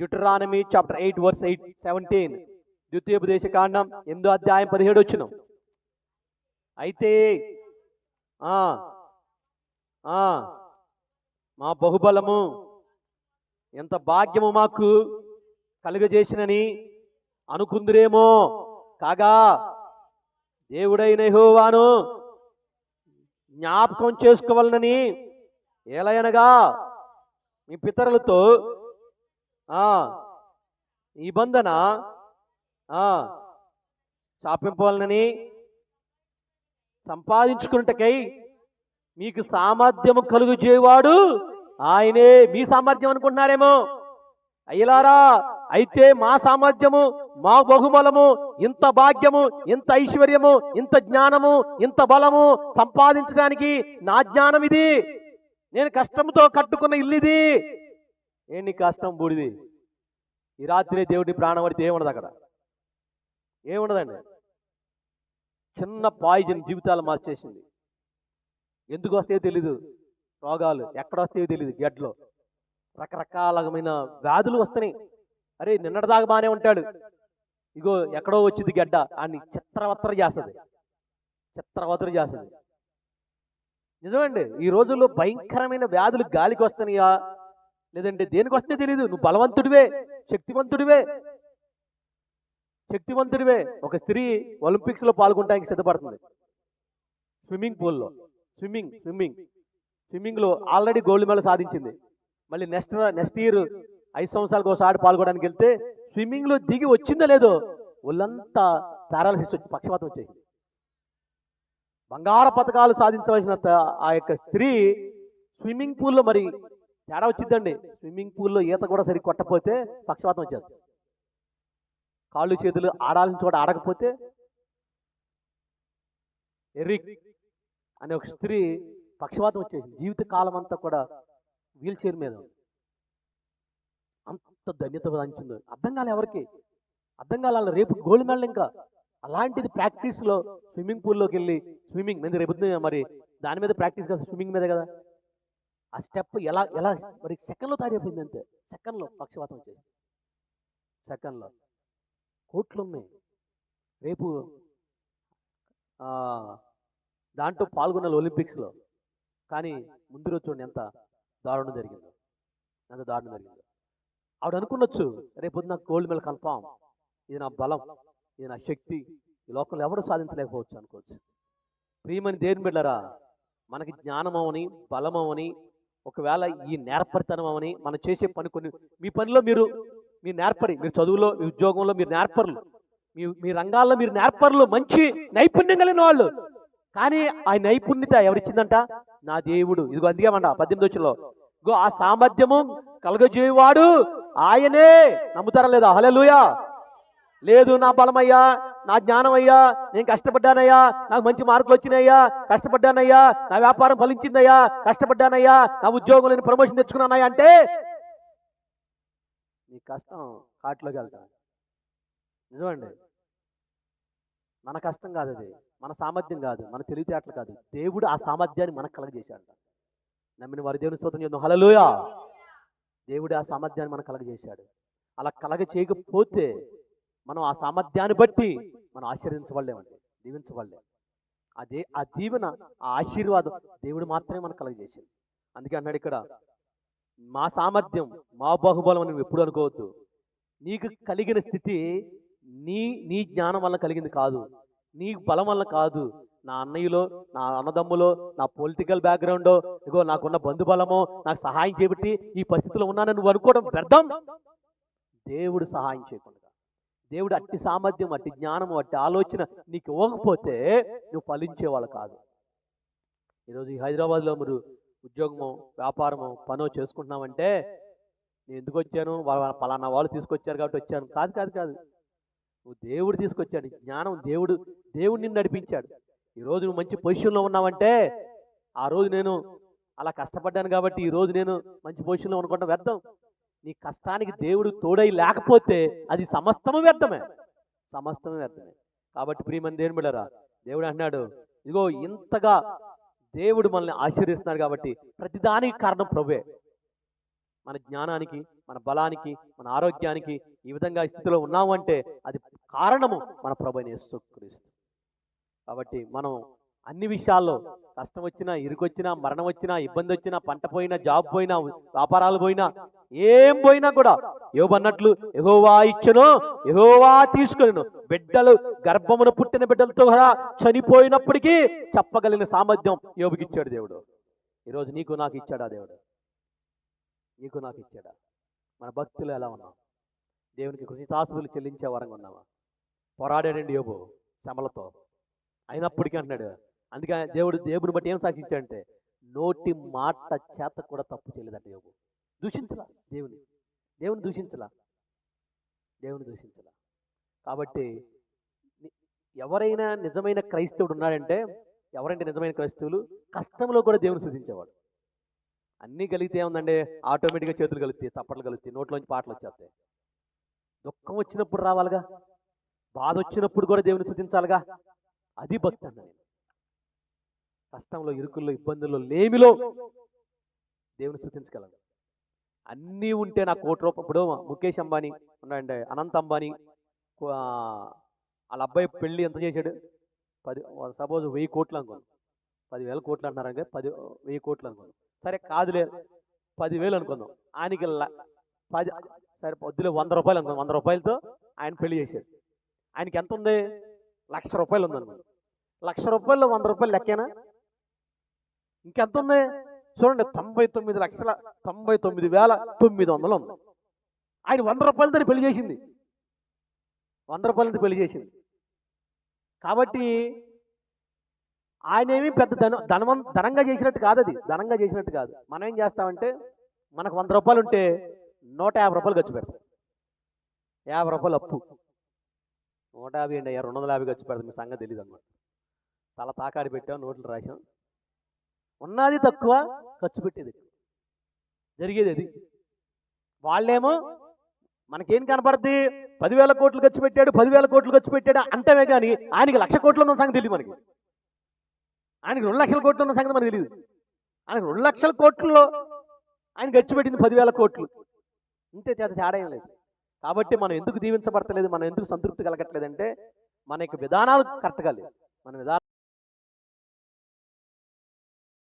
Deuteronomy chapter eight verse eight seventeen ద్వితీయోపదేశ కాండం ఎనిమిదో అధ్యాయం పదిహేడు వచ్చిన అయితే మా బహుబలము ఎంత భాగ్యము మాకు కలుగజేసినని అనుకుందిరేమో. కాగా దేవుడైన హోవాను జ్ఞాపకం చేసుకోవాలనని ఏలయనగా మీ పితరులతో నిబంధన ఆ చాపింపవాలనని సంపాదించుకున్నటకై మీకు సామర్థ్యము కలుగు చేయవాడు ఆయనే. మీ సామర్థ్యం అనుకుంటున్నారేమో? అయ్యలారా అయితే మా సామర్థ్యము మా బహుమలము ఇంత భాగ్యము ఇంత ఐశ్వర్యము ఇంత జ్ఞానము ఇంత బలము సంపాదించడానికి నా జ్ఞానం ఇది నేను కష్టంతో కట్టుకున్న ఇల్లు ఇది ఏంటి కష్టం బూడిది? ఈ రాత్రి దేవుడి ప్రాణం పడితే ఏముండదు అక్కడ? ఏముండదండి? చిన్న పాయిజన్ జీవితాలు మార్చేసింది. ఎందుకు వస్తాయో తెలీదు. రోగాలు ఎక్కడ వస్తాయో తెలియదు గడ్లో. రకరకాలమైన వ్యాధులు వస్తున్నాయి. అరే నిన్నటిదాకా బాగానే ఉంటాడు. ఇగో ఎక్కడో వచ్చింది గడ్డ. అని చిత్రవత్ర చేస్తుంది. చిత్రవత్ర చేస్తుంది. నిజమండి ఈ రోజుల్లో భయంకరమైన వ్యాధులు గాలికి వస్తున్నాయా? లేదంటే దేనికి వస్తున్నాయో తెలియదు నువ్వు బలవంతుడివే. శక్తివంతుడివే. శక్తివంతుడివే. ఒక స్త్రీ ఒలింపిక్స్లో పాల్గొనడానికి సిద్ధపడుతుంది. స్విమ్మింగ్ పూల్లో. Swimming swimming. స్విమ్మింగ్లో already gold medal సాధించింది. మళ్ళీ నెక్స్ట్ నెక్స్ట్ ఇయర్ ఐదు సంవత్సరాలకు ఒకసారి పాల్గొనడానికి వెళ్తే స్విమ్మింగ్లో దిగి వచ్చిందో లేదో ఒళ్ళంతా పారాలసిస్ వచ్చి పక్షపాతం వచ్చేసింది. బంగార పథకాలు సాధించవలసిన ఆ యొక్క స్త్రీ స్విమ్మింగ్ పూల్లో మరి తేడా వచ్చిందండి. స్విమ్మింగ్ పూల్లో ఈత కూడా సరి కొట్టకపోతే పక్షపాతం వచ్చేది. కాళ్ళు చేతులు ఆడాల్సిన చోట ఆడకపోతే ఎరిక్ అనే ఒక స్త్రీ పక్షపాతం వచ్చేసింది. జీవిత కాలం అంతా కూడా వీల్ చైర్ మీద. అంత ధన్యత సాధించింది అర్థం కాలే ఎవరికి? అర్థం కాలే రేపు గోల్డ్ మెడల్ ఇంకా. అలాంటిది ప్రాక్టీస్లో స్విమ్మింగ్ పూల్లోకి వెళ్ళి స్విమ్మింగ్ మీద రేపు మరి దాని మీద ప్రాక్టీస్ కదా స్విమ్మింగ్ మీద కదా. ఆ స్టెప్ ఎలా ఎలా మరి సెకండ్లో తయారైపోయింది అంతే. సెకండ్లో పక్షపాతం వచ్చేసి సెకండ్లో కోట్లు ఉన్నాయి రేపు దాంట్లో పాల్గొన్న ఒలింపిక్స్లో. కానీ ముందు రోజు చూడండి ఎంత దారుణం జరిగిందో. ఎంత దారుణం జరిగిందో. ఆవిడ అనుకున్నొచ్చు రేపు నాకు గోల్డ్ మెడల్ కన్ఫామ్ ఇది నా బలం ఇది నా శక్తి. ఈ లోకంలో ఎవరు సాధించలేకపోవచ్చు అనుకోవచ్చు. ప్రియమని దేని బిడ్డరా మనకి జ్ఞానమవని బలమవని ఒకవేళ ఈ నేర్పరితనమని మనం చేసే పని కొన్ని మీ పనిలో మీరు మీ నేర్పరి మీరు చదువులో మీ ఉద్యోగంలో మీరు నేర్పరులు. మీ మీ రంగాల్లో మీరు నేర్పరులు మంచి నైపుణ్యం కలిగిన వాళ్ళు. కానీ ఆ నైపుణ్యత ఎవరిచ్చిందంట? నా దేవుడు. ఇదిగో అందుకేమంట పద్దెనిమిది వచ్చిలో ఇగో ఆ సామర్థ్యము కలగజేయవాడు ఆయనే. నమ్ముతారా లేదా? హలెలుయా లేదు నా బలమయ్యా నా జ్ఞానం అయ్యా నేను కష్టపడ్డానయ్యా నాకు మంచి మార్కులు వచ్చినాయ్యా కష్టపడ్డానయ్యా నా వ్యాపారం ఫలించిందయ్యా కష్టపడ్డానయ్యా నా ఉద్యోగం నేను ప్రమోషన్ తెచ్చుకున్నానయ్యా అంటే నీ కష్టం కాటిలోకి వెళ్తా నిజమండి. మన కష్టం కాదు అది. మన సామర్థ్యం కాదు. మన తెలివితేటలు కాదు. దేవుడు ఆ సామర్థ్యాన్ని మనకు కలగజేశాడు. నమ్మిన వారి దేవుని స్తోత్రం చేద్దాం హలలోయా దేవుడు ఆ సామర్థ్యాన్ని మనకు కలగజేశాడు. అలా కలగ చేయకపోతే మనం ఆ సామర్థ్యాన్ని బట్టి మనం ఆశీర్వదించబడలేమండి దీవించబడలేం. అదే ఆ దీవెన ఆ ఆశీర్వాదం దేవుడు మాత్రమే మనకు కలగజేసింది. అందుకే అన్నాడు ఇక్కడ మా సామర్థ్యం మా బాహుబలం అని ఎప్పుడు అనుకోవద్దు. నీకు కలిగిన స్థితి నీ నీ జ్ఞానం వల్ల కలిగింది కాదు. నీ బలం వల్ల కాదు. నా అన్నయ్యలో నా అన్నదమ్ములో నా పొలిటికల్ బ్యాక్గ్రౌండ్ ఇగో నాకున్న బంధుబలమో నాకు సహాయం చేయబట్టి ఈ పరిస్థితిలో ఉన్నానని నువ్వు అనుకోవడం వ్యర్థం. దేవుడు సహాయం చేయకుండా. దేవుడు అట్టి సామర్థ్యం అట్టి జ్ఞానము అట్టి ఆలోచన నీకు ఇవ్వకపోతే నువ్వు ఫలించేవాళ్ళు కాదు. ఈరోజు ఈ హైదరాబాద్లో మీరు ఉద్యోగమో వ్యాపారమో పనో చేసుకుంటున్నామంటే నేను ఎందుకు వచ్చాను? వాళ్ళ పలానా వాళ్ళు తీసుకొచ్చారు కాబట్టి వచ్చాను. కాదు కాదు కాదు. నువ్వు దేవుడు తీసుకొచ్చాడు. జ్ఞానం దేవుడు దేవుడు నిన్ను నడిపించాడు. ఈ రోజు నువ్వు మంచి పొజిషన్లో ఉన్నావంటే ఆ రోజు నేను అలా కష్టపడ్డాను కాబట్టి ఈ రోజు నేను మంచి పొజిషన్లో అనుకుంటా వ్యర్థం. నీ కష్టానికి దేవుడు తోడై లేకపోతే అది సమస్తము వ్యర్థమే. సమస్తము వ్యర్థమే. కాబట్టి ప్రియమని దేని బిడ్డరా దేవుడు అన్నాడు ఇదిగో ఇంతగా దేవుడు మనల్ని ఆశీర్వదిస్తున్నాడు కాబట్టి ప్రతిదానికి కారణం ప్రభువే. మన జ్ఞానానికి మన బలానికి మన ఆరోగ్యానికి ఈ విధంగా స్థితిలో ఉన్నాము అంటే అది కారణము మన ప్రభుని యేసుక్రీస్తు. కాబట్టి మనం అన్ని విషయాల్లో కష్టం వచ్చినా ఇరుకొచ్చినా మరణం వచ్చినా ఇబ్బంది వచ్చినా పంట పోయినా జాబ్ పోయినా వ్యాపారాలు పోయినా ఏం పోయినా కూడా ఏవన్నట్లు ఎహోవా ఇచ్చను ఎహోవా తీసుకొను బిడ్డలు గర్భమున పుట్టిన బిడ్డలతో కదా చనిపోయినప్పటికీ చెప్పగలిగిన సామర్థ్యం యోబుకి ఇచ్చాడు దేవుడు. ఈరోజు నీకు నాకు ఇచ్చాడా దేవుడు? నీకు నాకు ఇచ్చాడా? మన భక్తులు ఎలా ఉన్నాం? దేవునికి కృషితాసులు చెల్లించే వరంగా ఉన్నావా? పోరాడాడండి యోబు శ్రమలతో. అయినప్పటికీ అంటున్నాడు అందుకని దేవుడు దేవుని బట్టి ఏం సాక్షించాడంటే నోటి మాట చేత కూడా తప్పు చేయలేదంట యోగు దూషించలా దేవుని. దేవుని దూషించలా. దేవుని దూషించలా. కాబట్టి ఎవరైనా నిజమైన క్రైస్తవుడు ఉన్నాడంటే ఎవరంటే నిజమైన క్రైస్తవులు? కష్టంలో కూడా దేవుని సూచించేవాడు. అన్నీ కలిగితే ఏముందండి? ఆటోమేటిక్గా చేతులు కలుగుతాయి చప్పట్లు కలుగుతాయి నోట్లోంచి పాటలు వచ్చేస్తాయి. దుఃఖం వచ్చినప్పుడు రావాలిగా. బాధ వచ్చినప్పుడు కూడా దేవుని సూచించాలిగా. అది భక్తి అన్న నేను కష్టంలో ఇరుకుల్లో ఇబ్బందుల్లో లేమిలో దేవుని సూచించగలం అన్నీ ఉంటే నా కోటి రూపాయలు ఇప్పుడు ముఖేష్ అంబానీ ఉన్నాయండి అనంత్ అంబానీ వాళ్ళ అబ్బాయి పెళ్ళి ఎంత చేశాడు? పది సపోజ్ వెయ్యి కోట్లు అనుకోండి. పదివేల కోట్లు అంటున్నారు అంటే పది వెయ్యి కోట్లు అనుకోండి. సరే కాదులే పదివేలు అనుకుందాం. ఆయనకి పది సరే పొద్దులే వంద రూపాయలు అనుకుందాం. వంద రూపాయలతో ఆయన పెళ్ళి చేశాడు. ఆయనకి ఎంత ఉంది? లక్ష రూపాయలు ఉందనుకోండి లక్ష రూపాయలు వంద రూపాయలు లెక్కేనా? ఇంకెంత ఉంది చూడండి తొంభై తొమ్మిది లక్షల తొంభై తొమ్మిది వేల తొమ్మిది వందలు ఉంది. ఆయన వంద రూపాయలతో పెళ్ళి చేసింది. వంద రూపాయలతో పెళ్ళి చేసింది. కాబట్టి ఆయన ఏమీ పెద్ద ధన ధనవం ధనంగా చేసినట్టు కాదు అది. ధనంగా చేసినట్టు కాదు. మనం ఏం చేస్తామంటే మనకు వంద రూపాయలు ఉంటే నూట యాభై రూపాయలు ఖర్చు పెడతాం. యాభై రూపాయలు అప్పు. నూట యాభై అండి అయ్యా రెండు వందల యాభై ఖర్చు పెడతాం. మీ సంగతి తెలియదు అనమాట తల తాకాడి పెట్టాం నోట్లు రాసాం ఉన్నది తక్కువ ఖర్చు పెట్టేది జరిగేది అది. వాళ్ళేమో మనకేం కనపడుద్ది? పదివేల కోట్లు ఖర్చు పెట్టాడు పదివేల కోట్లు ఖర్చు పెట్టాడు అంటమే కానీ ఆయనకి లక్ష కోట్లు ఉన్న సంగతి తెలియదు మనకి. ఆయనకి రెండు లక్షల కోట్లు ఉన్న సంగతి మనకు తెలియదు ఆయనకి రెండు లక్షల కోట్లలో ఆయన ఖర్చు పెట్టింది పదివేల కోట్లు. ఇంతే చేత తేడా ఏం లేదు. కాబట్టి మనం ఎందుకు దీవించబడతలేదు మనం ఎందుకు సంతృప్తి కలగట్లేదంటే మన యొక్క విధానాలు కరెక్ట్గా లేదు మన విధానం